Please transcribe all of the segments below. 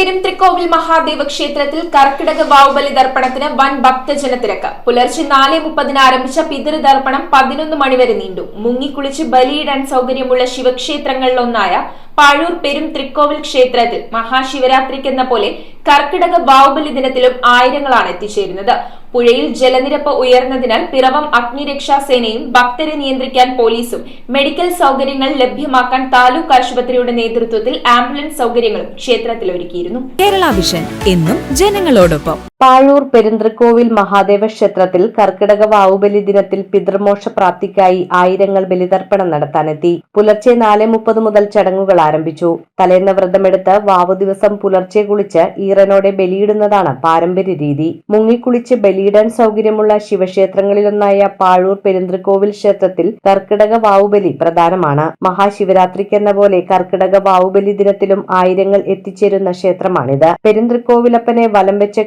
പെരുന്ത്രിക്കോവിൽ മഹാദേവ ക്ഷേത്രത്തിൽ കർക്കിടക വാവുബലി ദർപ്പണത്തിന് വൻ ഭക്തജന തിരക്ക് പുലർച്ചെ നാല് മുപ്പതിന് ആരംഭിച്ച പിതൃതർപ്പണം പതിനൊന്ന് മണിവരെ നീണ്ടു. മുങ്ങിക്കുളിച്ച് ബലിയിടാൻ സൗകര്യമുള്ള ശിവക്ഷേത്രങ്ങളിലൊന്നായ പാഴൂർ പെരും തൃക്കോവിൽ ക്ഷേത്രത്തിൽ മഹാശിവരാത്രിക്കെന്ന പോലെ കർക്കിടക ബാഹുബലി ദിനത്തിലും ആയിരങ്ങളാണ് എത്തിച്ചേരുന്നത്. പുഴയിൽ ജലനിരപ്പ് ഉയർന്നതിനാൽ പിറവം അഗ്നിരക്ഷാ സേനയും ഭക്തരെ നിയന്ത്രിക്കാൻ പോലീസും മെഡിക്കൽ സൗകര്യങ്ങൾ ലഭ്യമാക്കാൻ താലൂക്ക് ആശുപത്രിയുടെ നേതൃത്വത്തിൽ ആംബുലൻസ് സൗകര്യങ്ങളും ക്ഷേത്രത്തിൽ ഒരുക്കിയിരുന്നു കേരള വിഷൻ എന്നും ജനങ്ങളോടൊപ്പം. പാഴൂർ പെരുന്തൃക്കോവിൽ മഹാദേവ ക്ഷേത്രത്തിൽ കർക്കിടക വാവുബലി ദിനത്തിൽ പിതൃമോക്ഷ പ്രാപ്തിക്കായി ആയിരങ്ങൾ ബലിതർപ്പണം നടത്താനെത്തി. പുലർച്ചെ നാല് മുപ്പത് മുതൽ ചടങ്ങുകൾ ആരംഭിച്ചു. തലേന്ന് വ്രതമെടുത്ത് വാവു ദിവസം പുലർച്ചെ കുളിച്ച് ഈറനോടെ ബലിയിടുന്നതാണ് പാരമ്പര്യ രീതി. മുങ്ങിക്കുളിച്ച് ബലിയിടാൻ സൗകര്യമുള്ള ശിവക്ഷേത്രങ്ങളിലൊന്നായ പാഴൂർ പെരുന്തൃക്കോവിൽ ക്ഷേത്രത്തിൽ കർക്കിടക വാവുബലി പ്രധാനമാണ്. മഹാശിവരാത്രിക്കെന്ന പോലെ കർക്കിടക വാവുബലി ദിനത്തിലും ആയിരങ്ങൾ എത്തിച്ചേരുന്ന ക്ഷേത്രമാണിത്. പെരുന്തൃക്കോവിലപ്പനെ വലം വെച്ച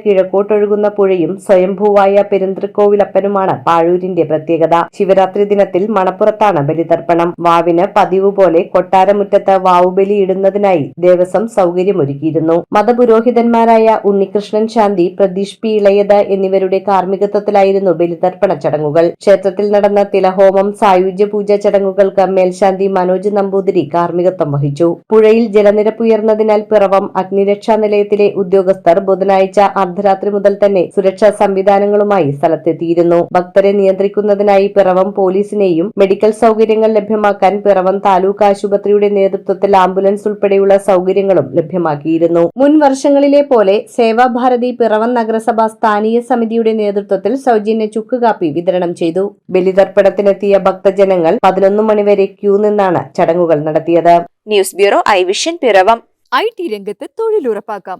കിഴക്കോട്ടൊഴുകുന്ന പുഴയും സ്വയംഭൂവായ പെരുന്തൃക്കോവിലപ്പനുമാണ് പാഴൂരിന്റെ പ്രത്യേകത. ശിവരാത്രി ദിനത്തിൽ മണപ്പുറത്താണ് ബലിതർപ്പണം. വാവിന് പതിവ് പോലെ കൊട്ടാരമുറ്റത്ത് വാവുബലി ഇടുന്നതിനായി ദേവസ്വം സൗകര്യമൊരുക്കിയിരുന്നു. മതപുരോഹിതന്മാരായ ഉണ്ണികൃഷ്ണൻ ശാന്തി പ്രതീഷ് പി ഇളയത് എന്നിവരുടെ കാർമ്മികത്വത്തിലായിരുന്നു ബലിതർപ്പണ ചടങ്ങുകൾ. ക്ഷേത്രത്തിൽ നടന്ന തിലഹോമം സായുജ്യ പൂജ ചടങ്ങുകൾക്ക് മേൽശാന്തി മനോജ് നമ്പൂതിരി കാർമ്മികത്വം വഹിച്ചു. പുഴയിൽ ജലനിരപ്പ് ഉയർന്നതിനാൽ പിറവം അഗ്നിരക്ഷാ നിലയത്തിലെ ഉദ്യോഗസ്ഥർ ബുധനാഴ്ച അർദ്ധരാത്രി മുതൽ തന്നെ സുരക്ഷാ സംവിധാനങ്ങളുമായി സ്ഥലത്തെത്തിയിരുന്നു. ഭക്തരെ നിയന്ത്രിക്കുന്നതിനായി പിറവം പോലീസിനെയും മെഡിക്കൽ സൗകര്യങ്ങൾ ലഭ്യമാക്കാൻ പിറവം താലൂക്ക് ആശുപത്രിയുടെ നേതൃത്വത്തിൽ ആംബുലൻസ് ഉൾപ്പെടെയുള്ള സൗകര്യങ്ങളും ലഭ്യമാക്കിയിരുന്നു. മുൻ വർഷങ്ങളിലെ പോലെ സേവാഭാരതി പിറവം നഗരസഭ സ്ഥാനീയ സമിതിയുടെ നേതൃത്വത്തിൽ സൗജന്യ ചുക്കുകാപ്പി വിതരണം ചെയ്തു. ബലിതർപ്പണത്തിനെത്തിയ ഭക്തജനങ്ങൾ പതിനൊന്ന് മണിവരെ ക്യൂ നിന്നാണ് ചടങ്ങുകൾ നടത്തിയത്. News bureau I vision Piravom. I T രംഗത്ത് തൊഴിലുറപ്പാക്കാം.